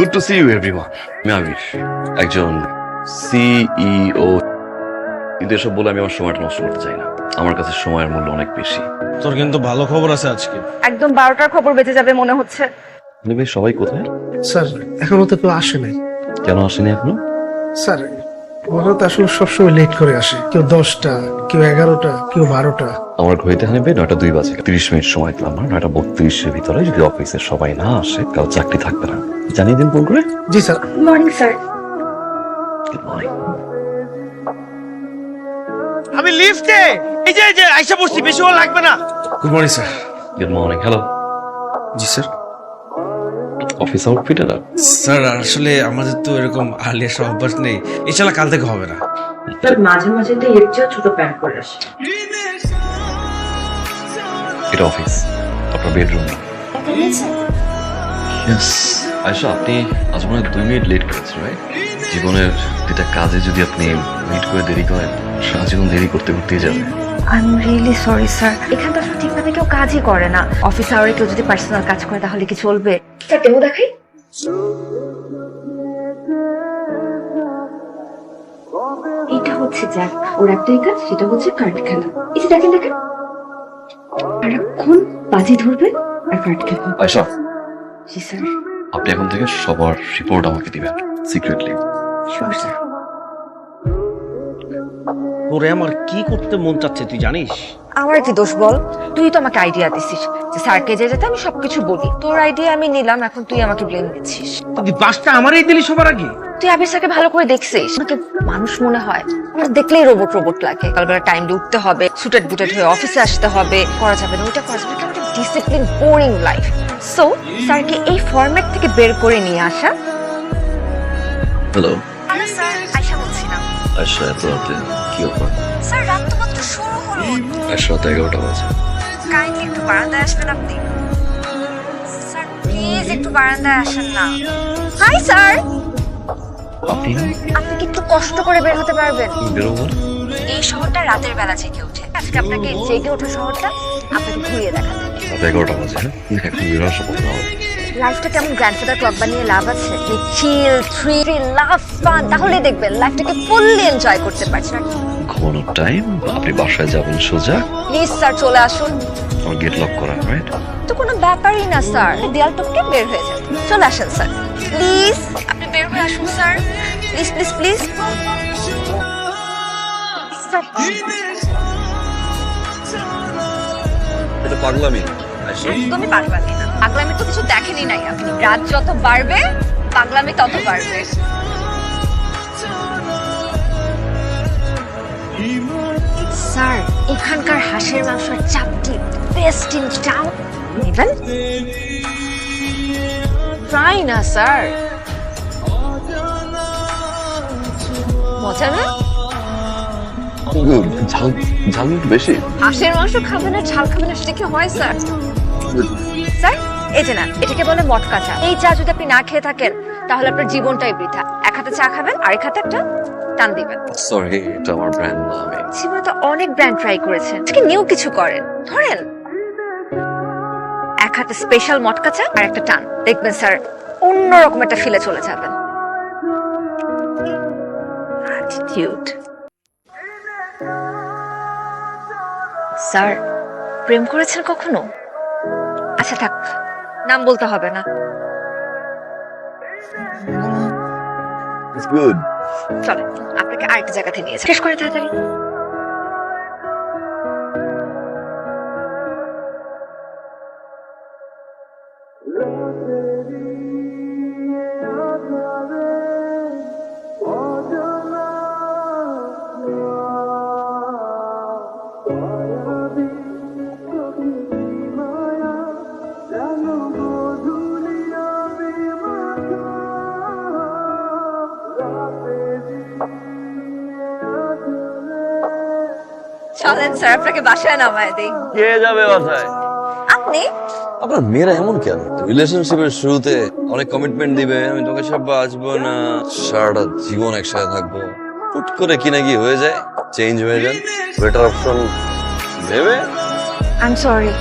Good to see you everyone আমি আবির একজন সিইও কিন্তু এসব বলে আমি আমার সময়টা নষ্ট করতে চাই না। আমার কাছে সময়ের মূল্য অনেক বেশি। তোর কিন্তু ভালো খবর আছে আজকে। একদম বারোটার খবর বেঁচে যাবে মনে হচ্ছে। ভাই সবাই কোথায়? স্যার এখনও তো কেউ আসে নাই। কেন আসেনি এখনও? স্যার ওরা তো আসলে সবসময় লেট করে আসে। কেউ দশটা কেউ এগারোটা কেউ বারোটা। আমার ঘড়িতে হানিবে নয়টা দুই বাজে। তিরিশ মিনিট সময় দিলাম না নয়টা বত্রিশের ভিতরে যদি অফিসের সবাই না আসে কারও চাকরি থাকবে না। জানিয়ে দিন ফোন করে। Ji sir. Morning sir morning. আমি লিফটে এই যে এই যে আইসা পড়ছি বেশি লাগবে না। Good morning sir Good morning. Hello. Ji sir. Office outfit এটা স্যার আসলে আমাদের তো এরকম আর্লি আসার অভ্যাস নেই। এছাড়া কাল থেকে হবে না। তার মাঝে মাঝে তো এর চেয়েও ছোট প্যান্ট পরে আসে। এটা অফিস আপনার বেডরুম না। আয়সা আপনি আজ মনে দুই মিনিট লেট করেছেন রাইট জীবনের যেটা কাজে যদি আপনি মিট করে দেরি করেন সারা জীবন দেরি করতে করতেই যাবে I am really sorry sir এখানে তো আসলে ঠিকভাবে কেউ কাজই করে না। অফিস আওয়ারে কেউ যদি পার্সোনাল কাজ করে তাহলে কি চলবে? ডেমো দেখাই? এটা হচ্ছে জ্যাক ওর একটাই কাজ সেটা হচ্ছে কার্ড খেলা এই যে দেখেন দেখেন। সারাক্ষণ বাজি ধরবে আর কার্ড খেলবে আয়সা জি স্যার। আপনি এখন থেকে সবার রিপোর্ট আমাকে দিবেন সিক্রেটলি শিওর স্যার ওরে আমার কি করতে মন চাচ্ছে তুই জানিস? আমার কি দোষ বল? তুই তো আমাকে আইডিয়া দিছিস যে স্যারকে যে যেতে আমি সবকিছু বলি। তোর আইডিয়া আমি নিলাম এখন তুই আমাকে ব্লেম দিচ্ছিস। তুই বাসটা আমারই দিলি সবার আগে। তুই আবির স্যারকে ভালো করে দেখছিস? আমাকে মানুষ মনে হয়। আমার দেখলেই রোবট রোবট লাগে। কালবেলা টাইম দিয়ে উঠতে হবে সুটেড বুটেড হয়ে অফিসে আসতে হবে। করা যাবে না ওইটা করা যাবে না। ডিসিপ্লিন বোরিং লাইফ সো স্যারকে এই ফরম্যাট থেকে বের করে নিয়ে আসা। হ্যালো হ্যালো স্যার আয়শা বলছিলাম আয়সা এত রাতে। কি অফার স্যার রাত তো মাত্র শুরু হলো। আয়সা রাত এগারোটা বাজে। কাইন্ডলি একটু বারান্দায় আসবেন আপনি? স্যার প্লিজ একটু বারান্দায় আসেন না। Hi sir! আপনি? আপনি কি একটু কষ্ট করে বের হতে পারবেন? বেরোবো এই শহরটা রাতের বেলা জেগে ওঠে। আজকে আপনাকে জেগে ওঠা শহরটা আপনাকে ঘুরিয়ে দেখাতে রাত এগারোটা বাজে হ্যাঁ? এখন বেরোর শপথ না। লাইফটা কেমন গ্র্যান্ডফাদার ক্লক বানিয়ে লাভ আছে? চিল থ্রি লাভ ফান তাহলে দেখবেন লাইফটাকে ফুললি এনজয় করতে পারছেন ঘুমানোর টাইম আপনি বাসায় যাবেন সোজা। প্লিজ স্যার চলে আসুন। আমার গেট লক করা রাইট তো কোনো ব্যাপারই না স্যার দেয়াল টপকে বের হয়ে যান। চলে আসেন স্যার প্লিজ আপনি বের হয়ে আসুন স্যার প্লিজ প্লিজ প্লিজ এটা পাগলামি। একদমই পাগলামি। না পাগলামি তো কিছু দেখেনি নাই। আপনি রাত যত বাড়বে পাগলামি তত বাড়বে। স্যার এখানকার হাঁসের মাংসের চাপটি বেস্ট ইন টাউন নেবেন ট্রাই না স্যার? মজা না? ঝাল ঝাল বেশি। হাঁসের মাংস খাবেন আর ঝাল খাবেন না সেটা কি হয় স্যার? স্যার? এই যে না এটাকে বলে মটকা চা। এই চা যদি আপনি না খেয়ে থাকেন তাহলে আপনার জীবনটাই বৃথা। এক হাতে চা খাবেন আরেক হাতে একটা টান দিবেন। সরি এটা আমার ব্র্যান্ড না আমি জীবনে তো অনেক ব্র্যান্ড ট্রাই করেছেন। আজকে নিউ কিছু করেন? ধরেন এক হাতে স্পেশাল মটকা চা আর একটা টান। দেখবেন স্যার অন্যরকম একটা ফিলে চলে যাবেন। অ্যাটিটিউড স্যার প্রেম করেছেন কখনো? আচ্ছা থাক। নাম বলতে হবে না। গুড চলে আপনাকে আরেকটা জায়গাতে নিয়ে। শেষ করে তাড়াতাড়ি। চলেন স্যার আপনাকে বাসায় নামায় দিই। কে যাবে বাসায়? আপনি? আপনার মেয়েরা এমন কেন? রিলেশনশিপের শুরুতে অনেক কমিটমেন্ট দিবে আমি তোকে সব বাঁচবো না। সারাটা জীবন একসাথে থাকব। হুট করে কি না কি হয়ে যায় চেঞ্জ হয়ে যান। বেটার অপশন ভেবে আই এম সরি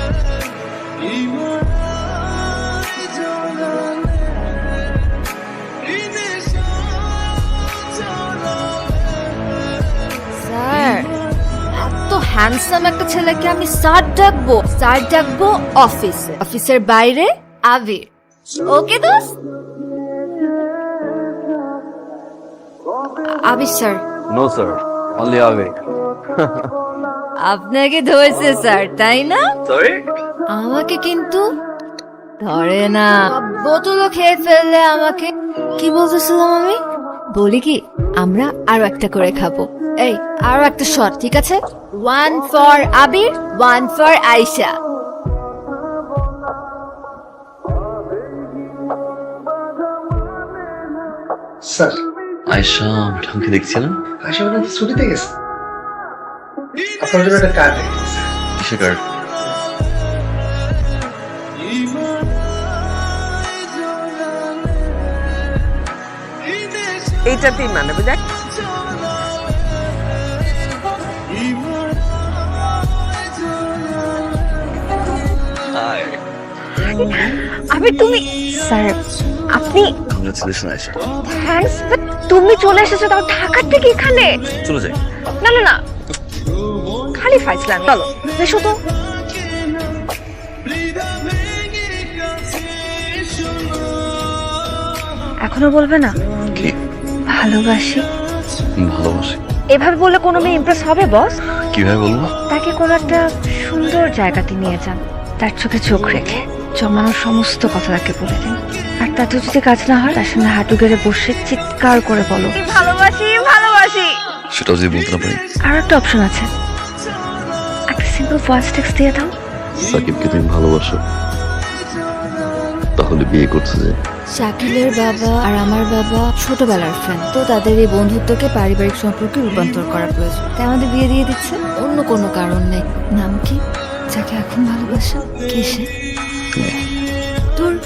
হ্যান্ডসাম একটা ছেলেকে আমি স্যার ডাকবো স্যার ডাকবো অফিসে। অফিসের বাইরে আবির। ওকে দোস্ত? Abir sir. No sir only আবে আপনাকে ধরেছে স্যার তাই না? সরি আমাকে কিন্তু ধরে না। বোতলও খেয়ে ফেললে আমাকে। কি বলতেছিলাম আমি? বলি কি? আমরা আরও একটা করে খাব। এই আরও একটা শট ঠিক আছে? One for Abir one for Ayesha sir আয়সা ঠামকে দেখছিলাম। আশা মানে ছুটিতে গেছে। আপনার জন্য একটা কার্ড রেখেছি কিসের কার্ড এইটাতেই মানাবে দেখ। আমি তুমি স্যার আপনি কংগ্রেচুলেশন আয়সা থ্যাঙ্কস তুমি চলে এসেছ তাও ঢাকার থেকে এখানে? চলে যাই। না না না। খালি ফাইসলাম চলো বেশো তো। এখনও বলবে না? কি? ভালোবাসি। ভালোবাসি। এভাবে বললে কোনো মেয়ে ইমপ্রেস হবে বস কীভাবে বলব? তাকে কোনো একটা সুন্দর জায়গাতে নিয়ে যান। তার চোখে চোখ রেখে। জমানোর সমস্ত কথা তাকে বলে দিন। আর তাতে যদি কাজ না হয় তার সঙ্গে হাঁটু গেড়ে বসে চিৎকার করে বলো। ভালোবাসি ভালোবাসি। সেটাও যদি বলতে না পারি? আর একটা অপশন আছে। একটা সিম্পল ভয়েস টেক্সট দিয়ে দাও। সাকিবকে তুমি ভালোবাসো। তাহলে বিয়ে করতে যে শাকিলের বাবা আর আমার বাবা ছোটবেলার ফ্রেন্ড তো তাদের এই বন্ধুত্বকে পারিবারিক সম্পর্কে রূপান্তর করা প্রয়োজন। তাই আমাদের বিয়ে দিয়ে দিচ্ছে। অন্য কোনো কারণ নেই। নাম কি? যাকে এখন ভালোবাসা? কে সে? তোর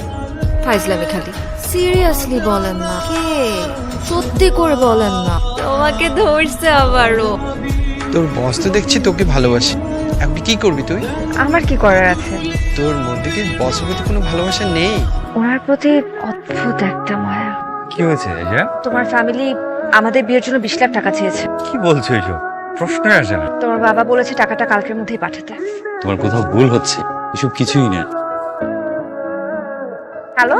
ফাইজলামি খালি। সিরিয়াসলি বলেন না। কে? সত্যি করে বলেন না। তোমাকে ধরছে আবারও। তোর বস তো দেখছি তোকে ভালোবাসি। এখন কি করবি তুই? আমার কি করার আছে? তোর মধ্যে কি বসের প্রতি কোনো ভালোবাসা নেই? ওনার প্রতি অদ্ভুত একটা মায়া। কি হয়েছে আয়শা তোমার ফ্যামিলি আমাদের বিয়ের জন্য বিশ লাখ টাকা চেয়েছে। কি বলছো এসব প্রশ্ন আসে না। তোমার বাবা বলেছে টাকাটা কালকের মধ্যেই পাঠাতে। তোমার কোথাও ভুল হচ্ছে। এসব কিছুই না। হ্যালো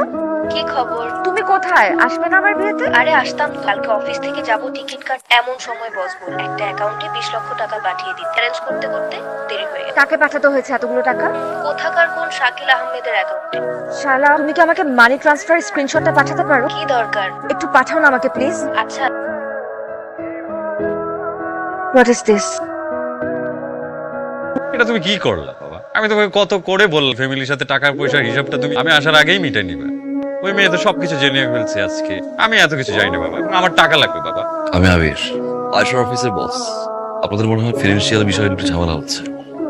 কি খবর? তুমি কোথায়? আসবে না আমার বিয়েতে? আরে আসতাম। কালকে অফিস থেকে যাব টিকিট কাট এমন সময় বস বল একটা অ্যাকাউন্টে বিশ লক্ষ টাকা পাঠিয়ে অ্যারেঞ্জ করতে করতে দেরি হয়ে গেল কাকে পাঠাতে হয়েছে এতগুলো টাকা? কোথাকার কোন শাকিল আহমেদের অ্যাকাউন্টে? শালা তুমি কি আমাকে মানি ট্রান্সফার স্ক্রিনশটটা পাঠাতে পারো? কি দরকার? একটু পাঠাও না আমাকে প্লিজ আচ্ছা। হোয়াট ইজ দিস এটা তুমি কি করলা বাবা? আমি তোমাকে কত করে বললাম ফ্যামিলির সাথে টাকার পয়সার হিসাবটা তুমি আমি আসার আগেই মিটে নিবে। ওই মেয়ে তো সবকিছু জেনে ফেলছে আজকে। আমি এত কিছু জানি না বাবা। আমার টাকা লাগবে বাবা। আমি আবির আয়সার অফিসের বস। আপনাদের মনে হয় ফিনান্সিয়াল বিষয়ে একটু ঝামেলা হচ্ছে।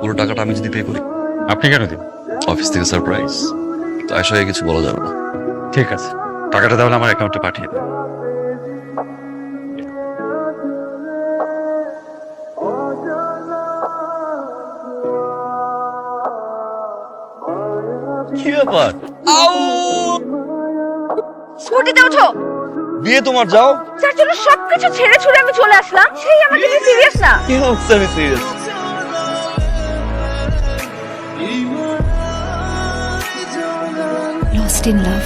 পুরো টাকাটা আমি যদি পে করি। আপনি কেন দিন অফিস থেকে সারপ্রাইজ তো আয়সাকে কিছু বলা যাবে না। ঠিক আছে। টাকাটা তাহলে আমার অ্যাকাউন্টে পাঠিয়ে দিন। কি ব্যাপার? স্কুটিতে ওঠো বিয়ে তোমার যাও। যার জন্য সবকিছু ছেড়ে ছুড়ে আমি চলে আসলাম সেই আমাকে নিয়ে সিরিয়াস না। কি হচ্ছে আমি সিরিয়াস লস্ট ইন লাভ